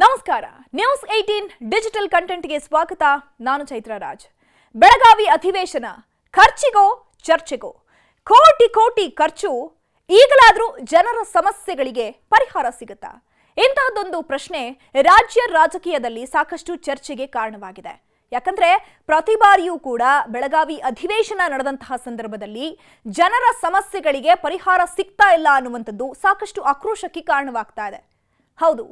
ನಮಸ್ಕಾರ. News eighteen digital ಕಂಟೆಂಟ್ಗೆ ಸ್ವಾಗತ. ನಾನು ಚೈತ್ರ ರಾಜ್. ಬೆಳಗಾವಿ ಅಧಿವೇಶನ. ಖರ್ಚಿಗೋ, ಚರ್ಚೆಗೋ. ಕೋಟಿ ಕೋಟಿ ಖರ್ಚು. ಈಗಲಾದರೂ ಜನರ ಸಮಸ್ಯೆಗಳಿಗೆ ಪರಿಹಾರ ಸಿಗುತ್ತಾ? ಇಂತಹದ್ದೊಂದು ಪ್ರಶ್ನೆ ರಾಜ್ಯ ರಾಜಕೀಯದಲ್ಲಿ ಸಾಕಷ್ಟು ಚರ್ಚೆಗೆ ಕಾರಣವಾಗಿದೆ. ಯಾಕಂದ್ರೆ ಪ್ರತಿ ಬಾರಿಯೂ ಕೂಡ ಬೆಳಗಾವಿ ಅಧಿವೇಶನ ನಡೆದಂತಹ ಸಂದರ್ಭದಲ್ಲಿ ಜನರ ಸಮಸ್ಯೆಗಳಿಗೆ ಪರಿಹಾರ ಸಿಗ್ತಾ ಇಲ್ಲ ಅನ್ನುವಂಥದ್ದು ಸಾಕಷ್ಟು ಆಕ್ರೋಶಕ್ಕೆ ಕಾರಣವಾಗ್ತಾ ಇದೆ. ಹೌದು.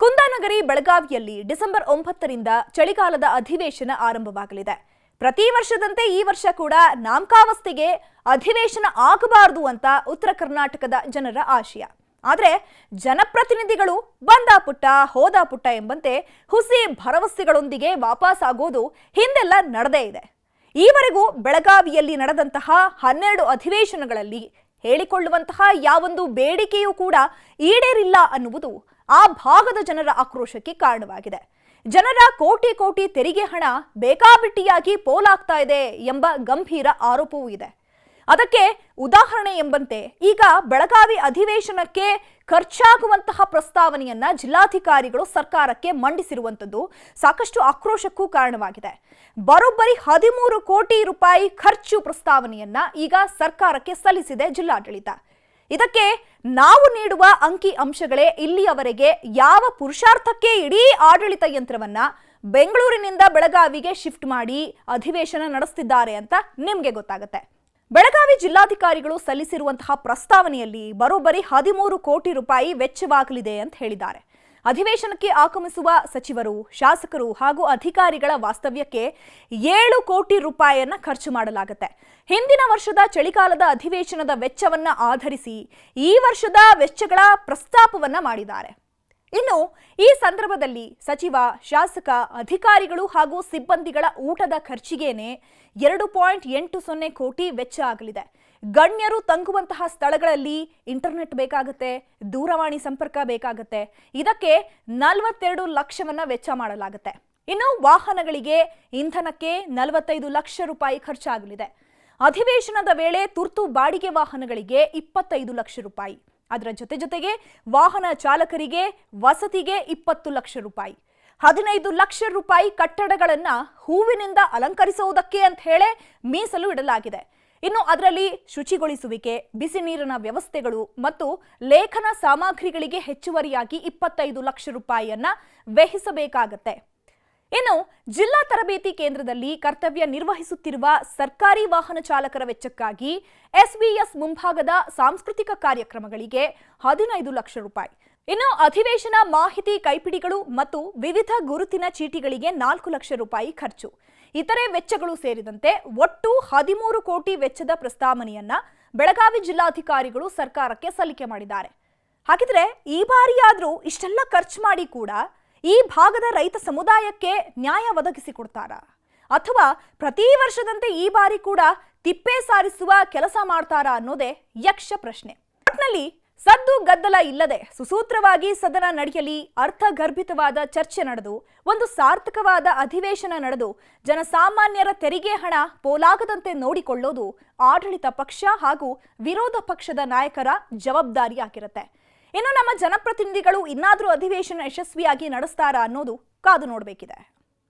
ಕುಂದಾನಗರಿ, ಬೆಳಗಾವಿಯಲ್ಲಿ ಡಿಸೆಂಬರ್ ಒಂಬತ್ತರಿಂದ ಚಳಿಗಾಲದ ಅಧಿವೇಶನ ಆರಂಭವಾಗಲಿದೆ. ಪ್ರತಿ ವರ್ಷದಂತೆ ಈ ವರ್ಷ ಕೂಡ ನಾಮಕಾವಸ್ಥೆಗೆ ಅಧಿವೇಶನ ಆಗಬಾರದು ಅಂತ ಉತ್ತರ ಕರ್ನಾಟಕದ ಜನರ ಆಶಯ. ಆದರೆ ಜನಪ್ರತಿನಿಧಿಗಳು ಬಂದ ಪುಟ್ಟ, ಹೋದ ಪುಟ್ಟ ಎಂಬಂತೆ ಹುಸಿ ಭರವಸೆಗಳೊಂದಿಗೆ ವಾಪಸ್ ಆಗೋದು ಹಿಂದೆಲ್ಲ ನಡೆದೇ ಇದೆ. ಈವರೆಗೂ ಬೆಳಗಾವಿಯಲ್ಲಿ ನಡೆದಂತಹ ಹನ್ನೆರಡು ಅಧಿವೇಶನಗಳಲ್ಲಿ ಹೇಳಿಕೊಳ್ಳುವಂತಹ ಯಾವೊಂದು ಬೇಡಿಕೆಯೂ ಕೂಡ ಈಡೇರಿಲ್ಲ ಅನ್ನುವುದು ಆ ಭಾಗದ ಜನರ ಆಕ್ರೋಶಕ್ಕೆ ಕಾರಣವಾಗಿದೆ. ಜನರ ಕೋಟಿ ಕೋಟಿ ತೆರಿಗೆ ಹಣ ಬೇಕಾಬಿಟ್ಟಿಯಾಗಿ ಪೋಲಾಗ್ತಾ ಇದೆ ಎಂಬ ಗಂಭೀರ ಆರೋಪವೂ ಇದೆ. ಅದಕ್ಕೆ ಉದಾಹರಣೆ ಎಂಬಂತೆ ಈಗ ಬೆಳಗಾವಿ ಅಧಿವೇಶನಕ್ಕೆ ಖರ್ಚಾಗುವಂತಹ ಪ್ರಸ್ತಾವನೆಯನ್ನ ಜಿಲ್ಲಾಧಿಕಾರಿಗಳು ಸರ್ಕಾರಕ್ಕೆ ಮಂಡಿಸಿರುವಂಥದ್ದು ಸಾಕಷ್ಟು ಆಕ್ರೋಶಕ್ಕೂ ಕಾರಣವಾಗಿದೆ. ಬರೋಬ್ಬರಿ ಹದಿಮೂರು ಕೋಟಿ ರೂಪಾಯಿ ಖರ್ಚು ಪ್ರಸ್ತಾವನೆಯನ್ನ ಈಗ ಸರ್ಕಾರಕ್ಕೆ ಸಲ್ಲಿಸಿದೆ ಜಿಲ್ಲಾಡಳಿತ. ಇದಕ್ಕೆ ನಾವು ನೀಡುವ ಅಂಕಿ ಅಂಶಗಳೇ ಇಲ್ಲಿಯವರೆಗೆ ಯಾವ ಪುರುಷಾರ್ಥಕ್ಕೆ ಇಡೀ ಆಡಳಿತ ಯಂತ್ರವನ್ನ ಬೆಂಗಳೂರಿನಿಂದ ಬೆಳಗಾವಿಗೆ ಶಿಫ್ಟ್ ಮಾಡಿ ಅಧಿವೇಶನ ನಡೆಸ್ತಿದ್ದಾರೆ ಅಂತ ನಿಮಗೆ ಗೊತ್ತಾಗುತ್ತೆ. ಬೆಳಗಾವಿ ಜಿಲ್ಲಾಧಿಕಾರಿಗಳು ಸಲ್ಲಿಸಿರುವಂತಹ ಪ್ರಸ್ತಾವನೆಯಲ್ಲಿ ಬರೋಬ್ಬರಿ ಹದಿಮೂರು ಕೋಟಿ ರೂಪಾಯಿ ವೆಚ್ಚವಾಗಲಿದೆ ಅಂತ ಹೇಳಿದ್ದಾರೆ. ಅಧಿವೇಶನಕ್ಕೆ ಆಗಮಿಸುವ ಸಚಿವರು, ಶಾಸಕರು ಹಾಗೂ ಅಧಿಕಾರಿಗಳ ವಾಸ್ತವ್ಯಕ್ಕೆ ಏಳು ಕೋಟಿ ರೂಪಾಯಿಯನ್ನ ಖರ್ಚು ಮಾಡಲಾಗುತ್ತೆ. ಹಿಂದಿನ ವರ್ಷದ ಚಳಿಗಾಲದ ಅಧಿವೇಶನದ ವೆಚ್ಚವನ್ನ ಆಧರಿಸಿ ಈ ವರ್ಷದ ವೆಚ್ಚಗಳ ಪ್ರಸ್ತಾಪವನ್ನ ಮಾಡಿದ್ದಾರೆ. ಇನ್ನು ಈ ಸಂದರ್ಭದಲ್ಲಿ ಸಚಿವ, ಶಾಸಕ, ಅಧಿಕಾರಿಗಳು ಹಾಗೂ ಸಿಬ್ಬಂದಿಗಳ ಊಟದ ಖರ್ಚಿಗೇನೆ ಎರಡು ಪಾಯಿಂಟ್ ಎಂಟು ಸೊನ್ನೆ ಕೋಟಿ ವೆಚ್ಚ ಆಗಲಿದೆ. ಗಣ್ಯರು ತಂಗುವಂತಹ ಸ್ಥಳಗಳಲ್ಲಿ ಇಂಟರ್ನೆಟ್ ಬೇಕಾಗುತ್ತೆ, ದೂರವಾಣಿ ಸಂಪರ್ಕ ಬೇಕಾಗುತ್ತೆ. ಇದಕ್ಕೆ ನಲವತ್ತೆರಡು ಲಕ್ಷವನ್ನ ವೆಚ್ಚ ಮಾಡಲಾಗುತ್ತೆ. ಇನ್ನು ವಾಹನಗಳಿಗೆ ಇಂಧನಕ್ಕೆ ನಲವತ್ತೈದು ಲಕ್ಷ ರೂಪಾಯಿ ಖರ್ಚಾಗಲಿದೆ. ಅಧಿವೇಶನದ ವೇಳೆ ತುರ್ತು ಬಾಡಿಗೆ ವಾಹನಗಳಿಗೆ ಇಪ್ಪತ್ತೈದು ಲಕ್ಷ ರೂಪಾಯಿ. ಅದರ ಜೊತೆ ಜೊತೆಗೆ ವಾಹನ ಚಾಲಕರಿಗೆ ವಸತಿಗೆ ಇಪ್ಪತ್ತು ಲಕ್ಷ ರೂಪಾಯಿ. ಹದಿನೈದು ಲಕ್ಷ ರೂಪಾಯಿ ಕಟ್ಟಡಗಳನ್ನು ಹೂವಿನಿಂದ ಅಲಂಕರಿಸುವುದಕ್ಕೆ ಅಂತ ಹೇಳಿ ಮೀಸಲು ಇಡಲಾಗಿದೆ. ಇನ್ನು ಅದರಲ್ಲಿ ಶುಚಿಗೊಳಿಸುವಿಕೆ, ಬಿಸಿ ನೀರಿನ ವ್ಯವಸ್ಥೆಗಳು ಮತ್ತು ಲೇಖನ ಸಾಮಗ್ರಿಗಳಿಗೆ ಹೆಚ್ಚುವರಿಯಾಗಿ ಇಪ್ಪತ್ತೈದು ಲಕ್ಷ ರೂಪಾಯಿಯನ್ನ ವ್ಯಯಿಸಬೇಕಾಗತ್ತೆ. ಇನ್ನು ಜಿಲ್ಲಾ ತರಬೇತಿ ಕೇಂದ್ರದಲ್ಲಿ ಕರ್ತವ್ಯ ನಿರ್ವಹಿಸುತ್ತಿರುವ ಸರ್ಕಾರಿ ವಾಹನ ಚಾಲಕರ ವೆಚ್ಚಕ್ಕಾಗಿ ಎಸ್ವಿಎಸ್ ಮುಂಭಾಗದ ಸಾಂಸ್ಕೃತಿಕ ಕಾರ್ಯಕ್ರಮಗಳಿಗೆ ಹದಿನೈದು ಲಕ್ಷ ರೂಪಾಯಿ. ಇನ್ನು ಅಧಿವೇಶನ ಮಾಹಿತಿ ಕೈಪಿಡಿಗಳು ಮತ್ತು ವಿವಿಧ ಗುರುತಿನ ಚೀಟಿಗಳಿಗೆ ನಾಲ್ಕು ಲಕ್ಷ ರೂಪಾಯಿ ಖರ್ಚು. ಇತರೆ ವೆಚ್ಚಗಳು ಸೇರಿದಂತೆ ಒಟ್ಟು ಹದಿಮೂರು ಕೋಟಿ ವೆಚ್ಚದ ಪ್ರಸ್ತಾವನೆಯನ್ನ ಬೆಳಗಾವಿ ಜಿಲ್ಲಾಧಿಕಾರಿಗಳು ಸರ್ಕಾರಕ್ಕೆ ಸಲ್ಲಿಕೆ ಮಾಡಿದ್ದಾರೆ. ಹಾಗಿದ್ರೆ ಈ ಬಾರಿಯಾದ್ರೂ ಇಷ್ಟೆಲ್ಲ ಖರ್ಚು ಮಾಡಿ ಕೂಡ ಈ ಭಾಗದ ರೈತ ಸಮುದಾಯಕ್ಕೆ ನ್ಯಾಯ ಒದಗಿಸಿಕೊಡ್ತಾರಾ ಅಥವಾ ಪ್ರತಿ ವರ್ಷದಂತೆ ಈ ಬಾರಿ ಕೂಡ ತಿಪ್ಪೆ ಸಾರಿಸುವ ಕೆಲಸ ಮಾಡ್ತಾರಾ ಅನ್ನೋದೇ ಯಕ್ಷ ಪ್ರಶ್ನೆ. ಸದ್ದು ಗದ್ದಲ ಇಲ್ಲದೆ ಸುಸೂತ್ರವಾಗಿ ಸದನ ನಡೆಯಲಿ ಅರ್ಥಗರ್ಭಿತವಾದ ಚರ್ಚೆ ನಡೆದು, ಒಂದು ಸಾರ್ಥಕವಾದ ಅಧಿವೇಶನ ನಡೆದು, ಜನಸಾಮಾನ್ಯರ ತೆರಿಗೆ ಹಣ ಪೋಲಾಗದಂತೆ ನೋಡಿಕೊಳ್ಳೋದು ಆಡಳಿತ ಪಕ್ಷ ಹಾಗೂ ವಿರೋಧ ಪಕ್ಷದ ನಾಯಕರ ಜವಾಬ್ದಾರಿಯಾಗಿರುತ್ತೆ. ಇನ್ನು ನಮ್ಮ ಜನಪ್ರತಿನಿಧಿಗಳು ಇನ್ನಾದರೂ ಅಧಿವೇಶನ ಯಶಸ್ವಿಯಾಗಿ ನಡೆಸ್ತಾರಾ ಅನ್ನೋದು ಕಾದು ನೋಡಬೇಕಿದೆ.